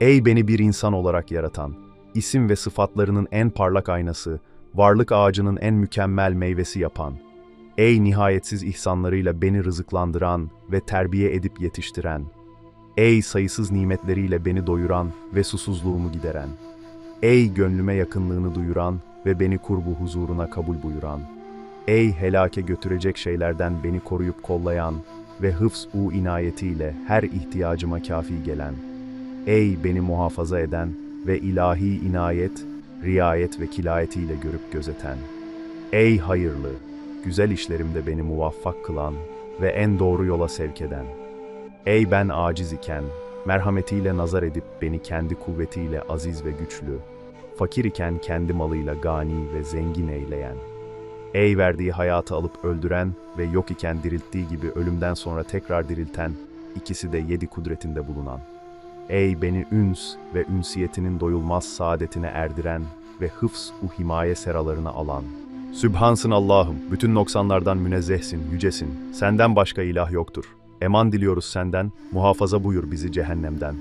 Ey beni bir insan olarak yaratan, isim ve sıfatlarının en parlak aynası, varlık ağacının en mükemmel meyvesi yapan, ey nihayetsiz ihsanlarıyla beni rızıklandıran ve terbiye edip yetiştiren, ey sayısız nimetleriyle beni doyuran ve susuzluğumu gideren, ey gönlüme yakınlığını duyuran ve beni kurbu huzuruna kabul buyuran, ey helake götürecek şeylerden beni koruyup kollayan ve hıfz-u inayetiyle her ihtiyacıma kafi gelen, Ey beni muhafaza eden ve ilahi inayet, riayet ve kilayetiyle görüp gözeten. Ey hayırlı, güzel işlerimde beni muvaffak kılan ve en doğru yola sevk eden. Ey ben aciz iken, merhametiyle nazar edip beni kendi kuvvetiyle aziz ve güçlü, fakir iken kendi malıyla gani ve zengin eyleyen. Ey verdiği hayatı alıp öldüren ve yok iken dirilttiği gibi ölümden sonra tekrar dirilten, ikisi de yedi kudretinde bulunan. Ey beni üns ve ünsiyetinin doyulmaz saadetine erdiren ve hıfz u himaye seralarına alan. Sübhansın Allah'ım, bütün noksanlardan münezzehsin, yücesin. Senden başka ilah yoktur. Eman diliyoruz senden, muhafaza buyur bizi cehennemden.